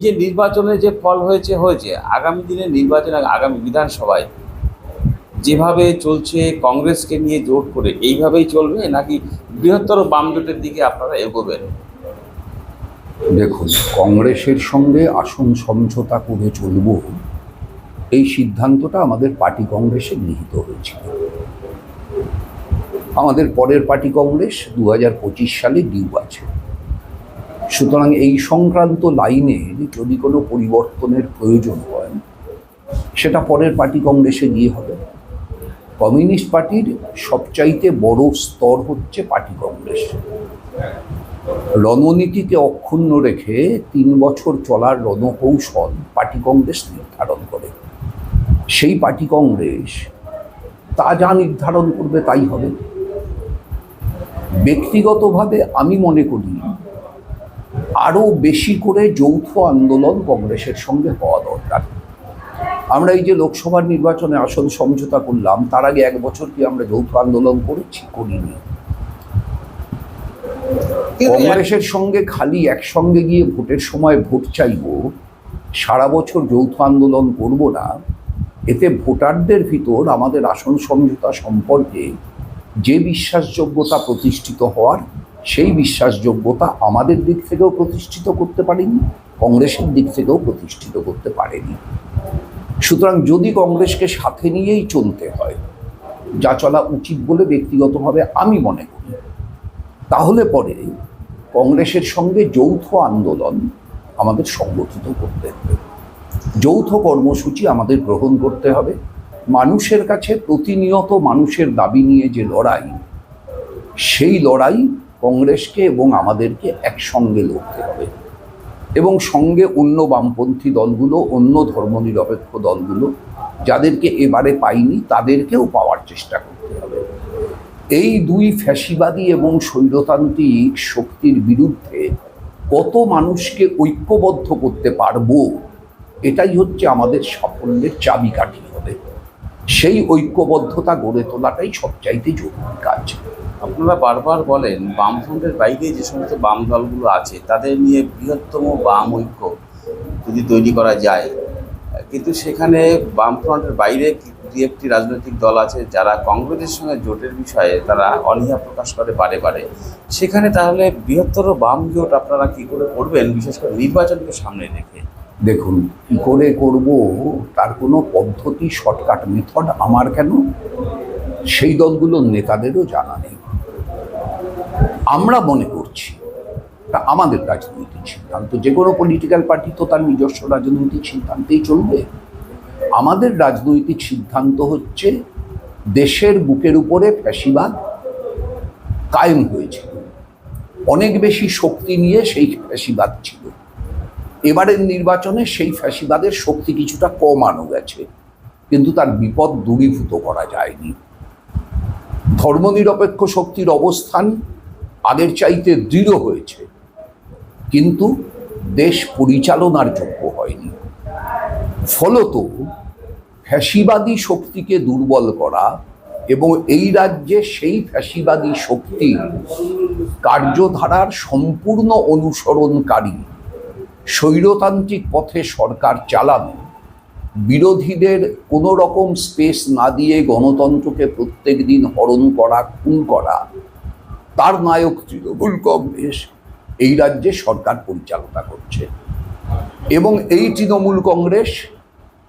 যে নির্বাচনে যে ফল হয়েছে হয়েছে। আগামী দিনে নির্বাচনে আগামী বিধানসভায় যেভাবে চলছে, কংগ্রেসকে নিয়ে জোট করে এইভাবেই চলবে, নাকি বৃহত্তর বাম জোটের দিকে আপনারা এগোবেন? দেখুন, কংগ্রেসের সঙ্গে আসন সমঝোতা করে চলব, এই সিদ্ধান্তটা আমাদের পার্টি কংগ্রেসে গৃহীত হয়েছিল। আমাদের পরের পার্টি কংগ্রেস দু সালে ডিউ আছে। সুতরাং এই সংক্রান্ত লাইনে যদি কোনো পরিবর্তনের প্রয়োজন হয়, সেটা পরের পার্টি কংগ্রেসে গিয়ে হবে। কমিউনিস্ট পার্টির সবচাইতে বড় স্তর হচ্ছে পার্টি কংগ্রেস। রণনীতিকে অক্ষুণ্ণ রেখে তিন বছর চলার রণকৌশল পার্টি কংগ্রেস নির্ধারণ করে। সেই পার্টি কংগ্রেস তা যা নির্ধারণ করবে তাই হবে। ব্যক্তিগতভাবে আমি মনে করি আরও বেশি করে যৌথ আন্দোলন কংগ্রেসের সঙ্গে হওয়া দরকার। আমরা এই যে লোকসভার নির্বাচনে আসন সমঝোতা করলাম তার আগে এক বছর কি আমরা যৌথ আন্দোলন করেছি? করিনি। কংগ্রেসের সঙ্গে খালি একসঙ্গে গিয়ে ভোটের সময় ভোট চাইব সারা বছর যৌথ আন্দোলন করব না এতে ভোটারদের ভিতর আমাদের আসন সমঝোতা সম্পর্কে যে বিশ্বাসযোগ্যতা প্রতিষ্ঠিত হওয়ার সেই বিশ্বাসযোগ্যতা আমাদের দিক থেকেও প্রতিষ্ঠিত করতে পারেনি, কংগ্রেসের দিক থেকেও প্রতিষ্ঠিত করতে পারেনি। সুতরাং যদি কংগ্রেসকে সাথে নিয়েই চলতে হয়, যা চলা উচিত বলে ব্যক্তিগতভাবে আমি মনে করি, তাহলে পরে কংগ্রেসের সঙ্গে যৌথ আন্দোলন আমাদের সংগঠিত করতে হবে। যৌথ কর্মসূচি আমাদের গ্রহণ করতে হবে। মানুষের কাছে প্রতিনিয়ত মানুষের দাবি নিয়ে যে লড়াই, সেই লড়াই কংগ্রেসকে এবং আমাদেরকে একসঙ্গে লড়তে হবে। এবং সঙ্গে অন্য বামপন্থী দলগুলো, অন্য ধর্মনিরপেক্ষ দলগুলো, যাদেরকে এবারে পাইনি, তাদেরকেও পাওয়ার চেষ্টা করতে হবে। এই দুই ফ্যাসিবাদী এবং স্বৈরতান্ত্রিক শক্তির বিরুদ্ধে কত মানুষকে ঐক্যবদ্ধ করতে পারব, এটাই হচ্ছে আমাদের সাফল্যের চাবিকাঠি হবে। সেই ঐক্যবদ্ধতা গড়ে তোলাটাই সবচাইতে জরুরি কাজ। আপনারা বারবার বলেন, বামফ্রন্টের বাইরে যে সমস্ত বাম দলগুলো আছে, তাদের নিয়ে বৃহত্তম বাম ঐক্য যদি তৈরি করা যায়। কিন্তু সেখানে বামফ্রন্টের বাইরে দু একটি রাজনৈতিক দল আছে, যারা কংগ্রেসের সঙ্গে জোটের বিষয়ে তারা অনীহা প্রকাশ করে বারে বারে, সেখানে তাহলে বৃহত্তর বাম জোট আপনারা কি করে করবেন, বিশেষ করে নির্বাচনকে সামনে রেখে? দেখুন, কী করে করব, তার কোনো পদ্ধতি শর্টকাট মেথড আমার কেন? সেই দলগুলোর নেতাদেরও জানা নেই। আমরা মনে করছি, তা আমাদের রাজনৈতিক সিদ্ধান্ত, যে কোনো পলিটিক্যাল পার্টি তো তার নিজস্ব রাজনৈতিক সিদ্ধান্তেই চলবে। আমাদের রাজনৈতিক সিদ্ধান্ত হচ্ছে, দেশের বুকের উপরে ফ্যাসিবাদ কায়েম হয়েছিল। অনেক বেশি শক্তি নিয়ে সেই ফ্যাসিবাদ ছিল। এবারের নির্বাচনে সেই ফ্যাসিবাদের শক্তি কিছুটা কমানো গেছে, কিন্তু তার বিপদ দূরীভূত করা যায়নি। ধর্মনিরপেক্ষ শক্তির অবস্থান আগের চাইতে দৃঢ় হয়েছে। কিন্তু দেশ পরিচালনার যোগ্য হয়নি। ফলত ফ্যাসিবাদী শক্তিকে দুর্বল করা এবং এই রাজ্যে সেই ফ্যাসিবাদী শক্তি কার্যধারার সম্পূর্ণ অনুসরণকারী স্বৈরতান্ত্রিক পথে সরকার চালানো বিরোধীদের কোনো রকম স্পেস না দিয়ে গণতন্ত্রকে প্রত্যেক দিন হরণ করা, খুন করা, তার নায়ক তৃণমূল কংগ্রেস, এই রাজ্যে সরকার পরিচালনা করছে। এবং এই তৃণমূল কংগ্রেস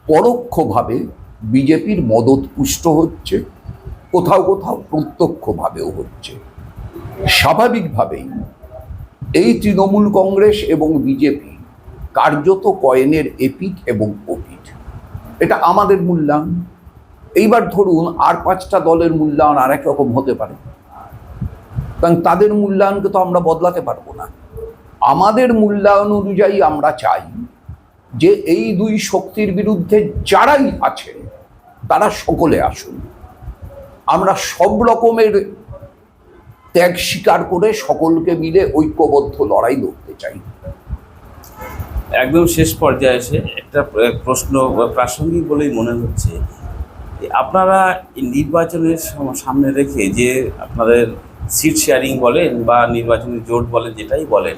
পরোক্ষভাবে বিজেপির মদত পুষ্ট হচ্ছে, কোথাও কোথাও প্রত্যক্ষভাবেও হচ্ছে। স্বাভাবিকভাবেই এই তৃণমূল কংগ্রেস এবং বিজেপি কার্যত কয়েনের এপিক এবং ওপিক এটা আমাদের মূল্যায়ন। এইবার ধরুন আর পাঁচটা দলের মূল্যায়ন আর এক রকম হতে পারে। কারণ তাদের মূল্যায়নকে তো আমরা বদলাতে পারব না। আমাদের মূল্যায়ন অনুযায়ী আমরা চাই যে এই দুই শক্তির বিরুদ্ধে যারাই আছে, তারা সকলে আসুন। আমরা সব রকমের ত্যাগ স্বীকার করে সকলকে মিলে ঐক্যবদ্ধ লড়াই লড়তে চাই। একদম শেষ পর্যায়ে এসে একটা প্র- প্রশ্ন প্রাসঙ্গিক বলেই মনে হচ্ছে আপনারা নির্বাচনের সামনে রেখে যে আপনাদের সিট শেয়ারিং বলেন বা নির্বাচনী জোট বলেন, যেটাই বলেন,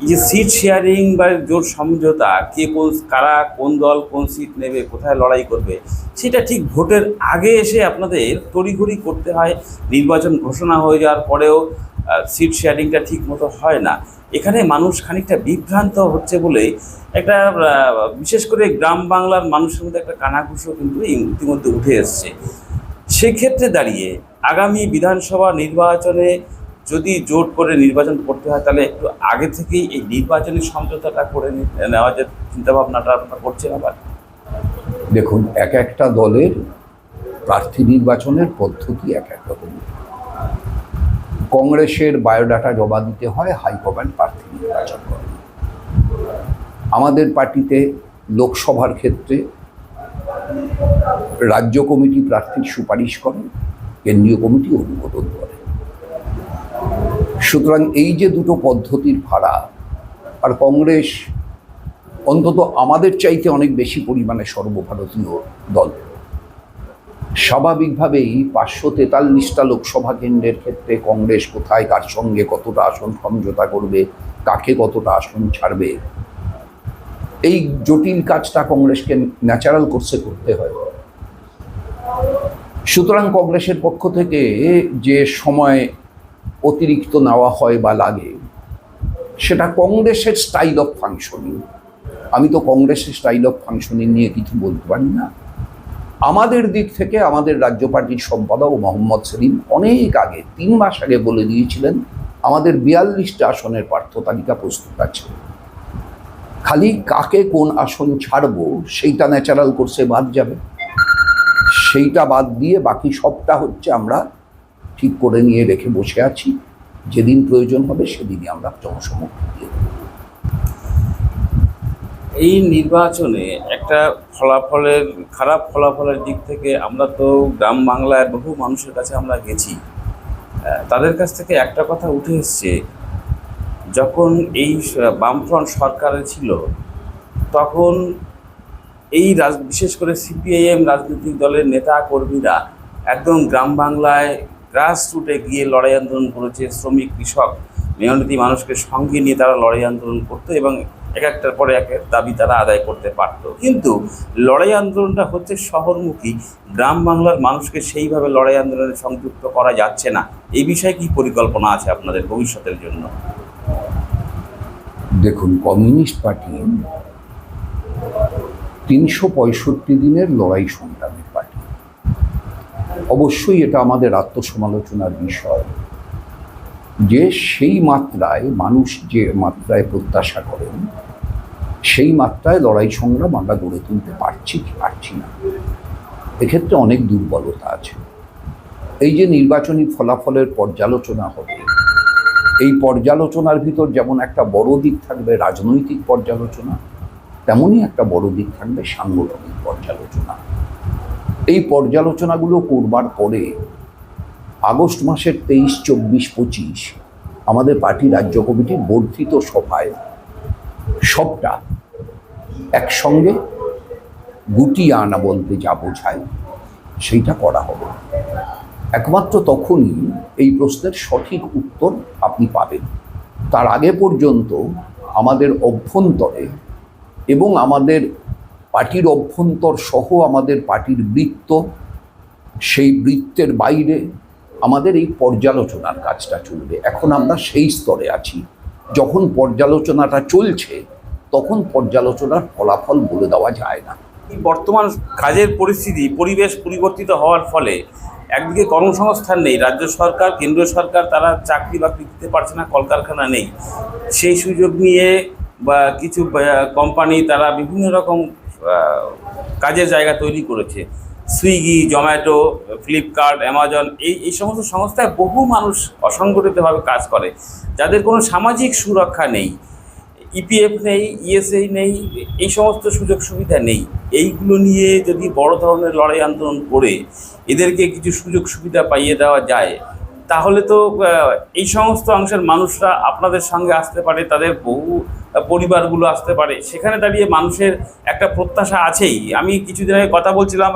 এই যে সিট শেয়ারিং বা জোট সমঝোতা, কে কোন, কারা কোন দল কোন সিট নেবে, কোথায় লড়াই করবে, সেটা ঠিক ভোটের আগে এসে আপনাদের তড়িঘড়ি করতে হয়। নির্বাচন ঘোষণা হয়ে যাওয়ার পরেও সিট শেয়ারিংটা ঠিক মতো হয় না। এখানে মানুষ খানিকটা বিভ্রান্ত হচ্ছে বলে একটা বিশেষ করে গ্রাম বাংলার মানুষের মধ্যে একটা কানাঘুষো কিন্তু ইতিমধ্যে উঠে এসছে। সেক্ষেত্রে দাঁড়িয়ে আগামী বিধানসভা নির্বাচনে যদি জোট করে নির্বাচন করতে হয়, তাহলে একটু আগে থেকেই এই নির্বাচনী সমঝোতাটা করে নি- নেওয়ার যে চিন্তাভাবনাটা আপনারা করছেন আবার? দেখুন, এক একটা দলের প্রার্থী নির্বাচনের পদ্ধতি এক এক রকম। কংগ্রেসের বায়োডাটা জমা দিতে হয় হাইকমান্ড প্রার্থী নির্বাচন করে আমাদের পার্টিতে লোকসভার ক্ষেত্রে রাজ্য কমিটি প্রার্থীর সুপারিশ করে, কেন্দ্রীয় কমিটি অনুমোদন করে। সুতরাং এই যে দুটো পদ্ধতির ভাড়া আর কংগ্রেস অন্তত আমাদের চাইতে অনেক বেশি পরিমাণে সর্বভারতীয় দল। স্বাভাবিকভাবেই পাঁচশো তেতাল্লিশটা লোকসভা কেন্দ্রের ক্ষেত্রে কংগ্রেস কোথায়, কার সঙ্গে কতটা আসন সমঝোতা করবে, কাকে কতটা আসন ছাড়বে? এই জটিল কাজটা কংগ্রেসকে ন্যাচারাল কোর্সে করতে হয়। সুতরাং কংগ্রেসের পক্ষ থেকে যে সময় অতিরিক্ত নেওয়া হয় বা লাগে, সেটা কংগ্রেসের স্টাইল অফ ফাংশনিং আমি তো কংগ্রেসের স্টাইল অফ ফাংশনিং নিয়ে কিছু বলতে পারি না। আমাদের দিক থেকে আমাদের রাজ্য পার্টির সম্পাদক মোহাম্মদ সেলিম অনেক আগে, তিন মাস আগে বলে দিয়েছিলেন, আমাদের বিয়াল্লিশটা আসনের পার্থ তালিকা প্রস্তুত আছে। খালি কাকে কোন আসন ছাড়বো, সেইটা ন্যাচারাল কোর্সে বাদ যাবে। সেইটা বাদ দিয়ে বাকি সবটা হচ্ছে আমরা ঠিক করে নিয়ে রেখে বসে আছি। যেদিন প্রয়োজন হবে সেদিনই আমরা জনসমক্ষে দিয়ে দেবো। এই নির্বাচনে একটা ফলাফলের, খারাপ ফলাফলের দিক থেকে আমরা তো গ্রাম বাংলায় বহু মানুষের কাছে আমরা গেছি। তাদের কাছ থেকে একটা কথা উঠে এসছে, যখন এই বামফ্রন্ট সরকারে ছিল, তখন এই রাজ, বিশেষ করে সিপিআইএম রাজনৈতিক দলের নেতা কর্মীরা একদম গ্রাম বাংলায় গ্রাস রুটে গিয়ে লড়াই আন্দোলন করেছে, শ্রমিক, কৃষক। মেহনতি মানুষকে সঙ্গে নিয়ে তারা লড়াই আন্দোলন করতো এবং এক একটার পরে এক দাবি তারা আদায় করতে পারতো। কিন্তু লড়াই আন্দোলনটা হচ্ছে শহরমুখী। গ্রাম বাংলার মানুষকে সেইভাবে লড়াই আন্দোলনে সংযুক্ত করা যাচ্ছে না। এই বিষয়ে কি পরিকল্পনা আছে আপনাদের ভবিষ্যতের জন্য? দেখুন, কমিউনিস্ট পার্টি তিনশো পঁয়ষট্টি দিনের লড়াই সংগ্রামের পার্টি। অবশ্যই এটা আমাদের আত্মসমালোচনার বিষয়। যে সেই মাত্রায় মানুষ যে মাত্রায় প্রত্যাশা করেন, সেই মাত্রায় লড়াই সংগ্রাম আমরা গড়ে তুলতে পারছি কি পারছি না। এক্ষেত্রে অনেক দুর্বলতা আছে। এই যে নির্বাচনী ফলাফলের পর্যালোচনা হবে, এই পর্যালোচনার ভিতর যেমন একটা বড় দিক থাকবে রাজনৈতিক পর্যালোচনা, তেমনই একটা বড় দিক থাকবে সাংগঠনিক পর্যালোচনা। এই পর্যালোচনাগুলো করবার পরে আগস্ট মাসের তেইশ, চব্বিশ, পঁচিশ আমাদের পার্টি রাজ্য কমিটির বর্ধিত সভায় সবটা একসঙ্গে গুটিয়ে আনা বলতে যা বোঝায় সেইটা করা হবে। একমাত্র তখনই এই প্রশ্নের সঠিক উত্তর আপনি পাবেন। তার আগে পর্যন্ত আমাদের অভ্যন্তরে এবং আমাদের পার্টির অভ্যন্তর সহ আমাদের পার্টির বৃত্ত, সেই বৃত্তের বাইরে আমাদের এই পর্যালোচনার কাজটা চলবে। এখন আমরা সেই স্তরে আছি। যখন পর্যালোচনাটা চলছে, তখন পর্যালোচনার ফলাফল বলে দেওয়া যায় না। বর্তমান কাজের পরিস্থিতি, পরিবেশ পরিবর্তিত হওয়ার ফলে একদিকে কর্মসংস্থান নেই, রাজ্য সরকার, কেন্দ্রীয় সরকার তারা চাকরি বাকরি দিতে পারছে না, কলকারখানা নেই। সেই সুযোগ নিয়ে বা কিছু কোম্পানি তারা বিভিন্ন রকম কাজের জায়গা তৈরি করেছে। সুইগি জোম্যাটো ফ্লিপকার্ট অ্যামাজন এই এই সমস্ত সংস্থায় বহু মানুষ অসংগঠিতভাবে কাজ করে, যাদের কোনো সামাজিক সুরক্ষা নেই ইপিএফ নেই ইএসআই নেই, এই সমস্ত সুযোগ সুবিধা নেই। এইগুলো নিয়ে যদি বড় ধরনের লড়াই আন্দোলন করে এদেরকে কিছু সুযোগ সুবিধা পাইয়ে দেওয়া যায়, তাহলে তো এই সমস্ত অংশের মানুষরা আপনাদের সঙ্গে আসতে পারে, তাদের বহু পরিবারগুলো আসতে পারে। সেখানে দাঁড়িয়ে মানুষের একটা প্রত্যাশা আছেই। আমি কিছুদিন আগে কথা বলছিলাম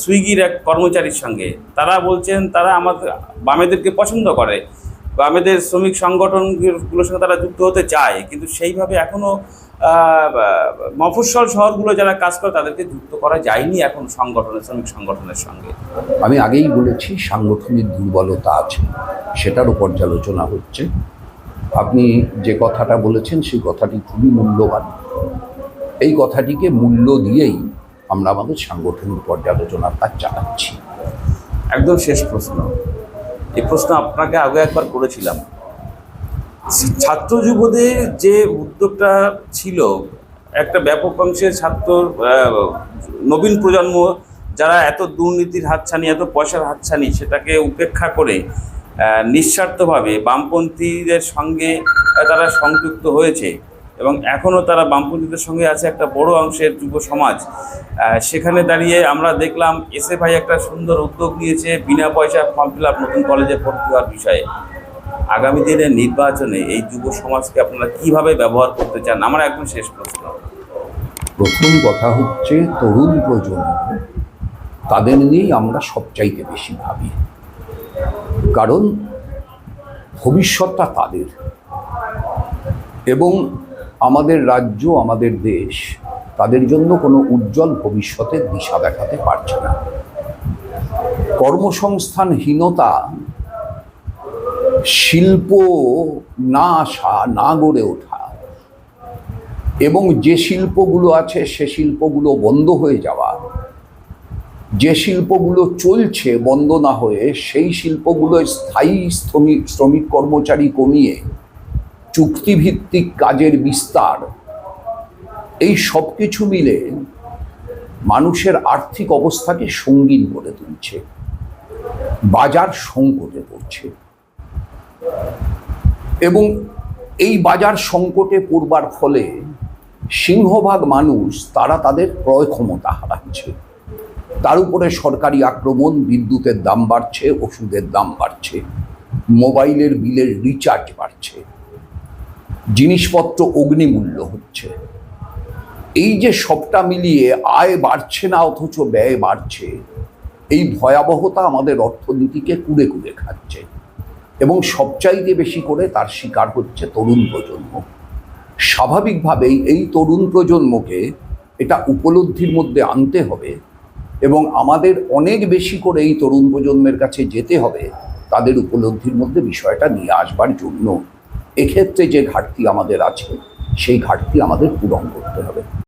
সুইগির এক কর্মচারীর সঙ্গে। তারা বলছেন, তারা আমাদের বামেদেরকে পছন্দ করে। বামেদের শ্রমিক সংগঠনগুলোর সঙ্গে তারা যুক্ত হতে চায়, কিন্তু সেইভাবে এখনও মফস্বল শহরগুলো যারা কাজ করে, তাদেরকে যুক্ত করা যায়নি এখন সংগঠনের, শ্রমিক সংগঠনের সঙ্গে। আমি আগেই বলেছি, সাংগঠনিক দুর্বলতা আছে সেটারও পর্যালোচনা হচ্ছে। আপনি যে কথাটা বলেছেন, সেই কথাটি খুবই মূল্যবান। এই কথাটিকে মূল্য দিয়েই আমরা আমাদের সাংগঠনিক পর্যালোচনার কাজ চালাচ্ছি। একদম শেষ প্রশ্ন। এই প্রশ্ন আপনাকে আগে একবার করেছিলাম। ছাত্র যুবদের যে উদ্যোগটা ছিল, একটা ব্যাপক অংশের ছাত্র নবীন প্রজন্ম যারা এত দুর্নীতির হাতছানি, এত পয়সার হাতছানি সেটাকে উপেক্ষা করে নিঃস্বার্থভাবে বামপন্থীদের সঙ্গে তারা সংযুক্ত হয়েছে। এবং এখনও তারা বামপন্থীদের সঙ্গে আছে একটা বড় অংশের যুব সমাজ। সেখানে দাঁড়িয়ে আমরা দেখলাম এসএ ভাই একটা সুন্দর উদ্যোগ নিয়েছে বিনা পয়সা ফর্ম ফিল আপ নতুন কলেজে ভর্তি হওয়ার বিষয়ে। আগামী দিনের নির্বাচনে এই যুব সমাজকে আপনারা কীভাবে ব্যবহার করতে চান? আমার একদম শেষ প্রশ্ন। প্রথম কথা হচ্ছে তরুণ প্রজন্ম, তাদের নিয়েই আমরা সবচাইতে বেশি ভাবি। কারণ ভবিষ্যৎটা তাদের। এবং আমাদের রাজ্য, আমাদের দেশ, তাদের জন্য কোনো উজ্জ্বল ভবিষ্যতের দিশা দেখাতে পারছে না। কর্মসংস্থানহীনতা, শিল্প না আসা, না গড়ে ওঠা, এবং যে শিল্পগুলো আছে, সে শিল্পগুলো বন্ধ হয়ে যাওয়া, যে শিল্পগুলো চলছে বন্ধ না হয়ে, সেই শিল্পগুলো স্থায়ী শ্রমিক শ্রমিক কর্মচারী কমিয়ে চুক্তিভিত্তিক কাজের বিস্তার। এই সব কিছু মিলে মানুষের আর্থিক অবস্থাকে সঙ্গীন করে তুলছে, বাজার সংকটে পড়ছে। এবং এই বাজার সংকটে পড়বার ফলে সিংহভাগ মানুষ তারা তাদের ক্রয় ক্ষমতা হারাচ্ছে। তার উপরে সরকারি আক্রমণ, বিদ্যুতের দাম বাড়ছে, ওষুধের দাম বাড়ছে, মোবাইলের বিলের রিচার্জ বাড়ছে। জিনিসপত্র অগ্নিমূল্য হচ্ছে। এই যে সবটা মিলিয়ে আয় বাড়ছে না, অথচ ব্যয় বাড়ছে, এই ভয়াবহতা আমাদের অর্থনীতিকে কুড়ে কুড়ে খাচ্ছে এবং সবচাইতে বেশি করে তার শিকার হচ্ছে তরুণ প্রজন্ম। স্বাভাবিকভাবেই এই তরুণ প্রজন্মকে এটা উপলব্ধির মধ্যে আনতে হবে এবং আমাদের অনেক বেশি করে এই তরুণ প্রজন্মের কাছে যেতে হবে, তাদের উপলব্ধির মধ্যে বিষয়টা নিয়ে আসবার জন্য। এক্ষেত্রে যে ঘাটতি আমাদের আছে সেই ঘাটতি আমাদের পূরণ করতে হবে।